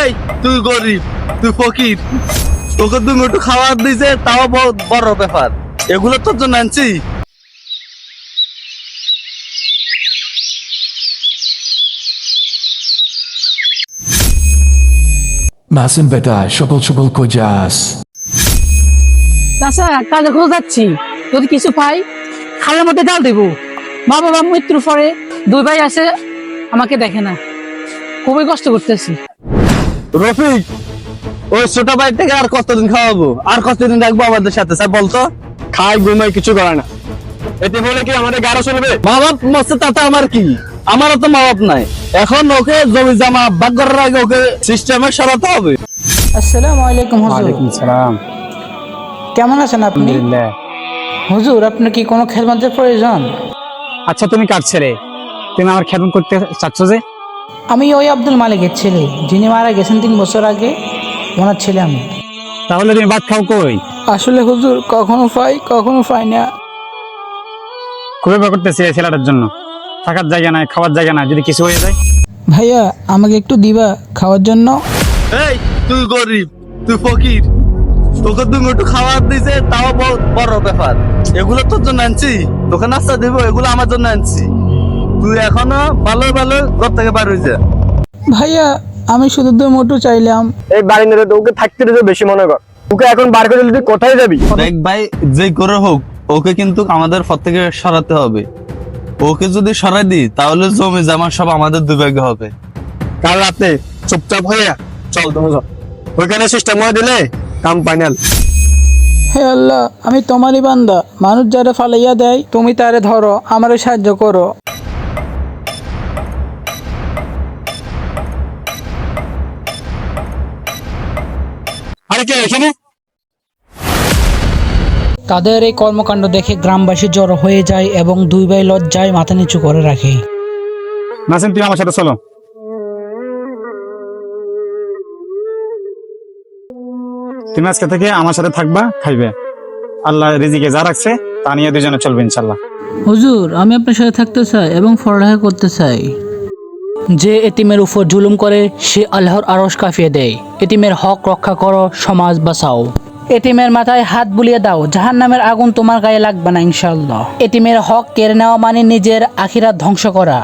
এই তুই গরিব তুই ফকির। তোকে তুমি একটু খাবার দিছে তাও বহুত বড় ব্যাপার। এগুলো তোর জন্য আনছি। মাসুম বেটা সকাল সকাল কই যাস? চাচা কাজে খোঁজ যাচ্ছি। যদি কিছু পাই খালের মধ্যে ডাল দেবো। মা বাবা মৃত্যুর পরে দুই ভাই আছে আমাকে দেখে না। খুবই কষ্ট করতেছি। রফিক ওই ছোট ভাই থেকে আর কতদিন খাওয়াবো? আর কতদিন রাখব আমাদের সাথে? স্যার বলতো? খাই ঘুমাই কিছু করে না। এতে বলে কি আমাদের গাড়ো চলবে? মা বাপ মরছে তাতে আমার কি? আমারও তো মা বাপ নাই। এখন ওকে জমি জামা ভাগ করার আগে ওকে সিস্টেমে সরাতে হবে। আসসালামু আলাইকুম হুজুর। ওয়ালাইকুম সালাম। কেমন আছেন আপনি? আলহামদুলিল্লাহ। হুজুর আপনার কি কোনো খেদমতের প্রয়োজন? আচ্ছা তুমি কার ছেলে? তুমি আমার খেদমত করতে চাচ্ছ যে? আমি ওই আব্দুল মালিকের ছেলে যিনি মারা গেছেন তিন বছর আগে ওনার ছেলে আমি। তাহলে তুমি ভাত খাও কই? আসলে হুজুর কখনো পাই কখনো পাই না। খুবই ভয় করতেছি এই ছেলেটার জন্য। থাকার জায়গা নাই খাওয়ার জায়গা নাই যদি কিছু হয়ে যায়। ভাইয়া আমাকে একটু দিবা খাওয়ার জন্য? এই তুই গরিব তুই ফকির। তোকে তুমি একটু খাবার দিছে তাও বহুত বড় ব্যাপার। এগুলো তোর জন্য আনছি তোকে নাস্তা দিব এগুলো আমার জন্য আনছি। তুই এখনও ভালো ভালো ঘর থেকে বার হয়েছে ভাইয়া আমি শুধু দুই মোটু চাইলাম। এই বাড়ি তো ওকে থাকতে দিতে বেশি মনে কর। ওকে এখন বার করে দিলে তুই কোথায় যাবি? দেখ ভাই যে করে হোক ওকে কিন্তু আমাদের থেকে সরাতে হবে। ওকে যদি সরাই দিই তাহলে জমি জামা সব আমাদের দুর্ভাগ্য হবে। কাল রাতে চুপচাপ হয়ে চল তুমি চল। ওইখানে সিস্টেম হয়ে দিলে কাম ফাইনাল হে আল্লাহ আমি তোমারই বান্দা। মানুষ যারা ফালাইয়া দেয় তুমি তারে ধরো আমারে সাহায্য করো। আরে এখানে? তাদের এই কর্মকাণ্ড দেখে গ্রামবাসী জড়ো হয়ে যায় এবং দুই ভাই লজ্জায় মাথা নিচু করে রাখে। নাসিম তুমি আমার সাথে চলো। তুমি আজকে থেকে আমার সাথে থাকবা খাইবে। আল্লাহ রিজিকে যা রাখছে তা নিয়ে দুজনে চলবে ইনশাল্লাহ হুজুর আমি আপনার সাথে থাকতে চাই এবং পড়ালেখা করতে চাই। যে এতিমের উপর জুলুম করে, সে আল্লাহর আরস কাফিয়ে দেয়। এতিমের হক রক্ষা করো, সমাজ বাঁচাও। এটিমের মাথায় হাত বুলিয়ে দাও জাহান নামের আগুন তোমার গায়ে লাগবে না ইনশাল্লাহ এটিমের হক কেড়ে নেওয়া মানে নিজের আখিরাত ধ্বংস করা।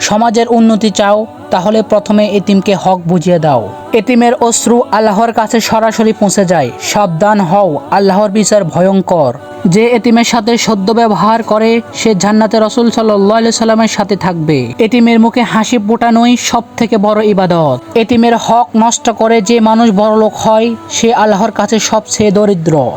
সমাজের উন্নতি চাও তাহলে প্রথমে এতিমকে হক বুঝিয়ে দাও। এতিমের অশ্রু আল্লাহর কাছে সরাসরি পৌঁছে যায়। সাবধান হও, আল্লাহর বিচার ভয়ঙ্কর। যে এতিমের সাথে সদ্য ব্যবহার করে, সে জান্নাতে রসুল সাল্লামের সাথে থাকবে। এতিমের মুখে হাসি ফোটানোই সব থেকে বড় ইবাদত। এতিমের হক নষ্ট করে যে মানুষ বড়লোক হয়, সে আল্লাহর কাছে সবচেয়ে দরিদ্র।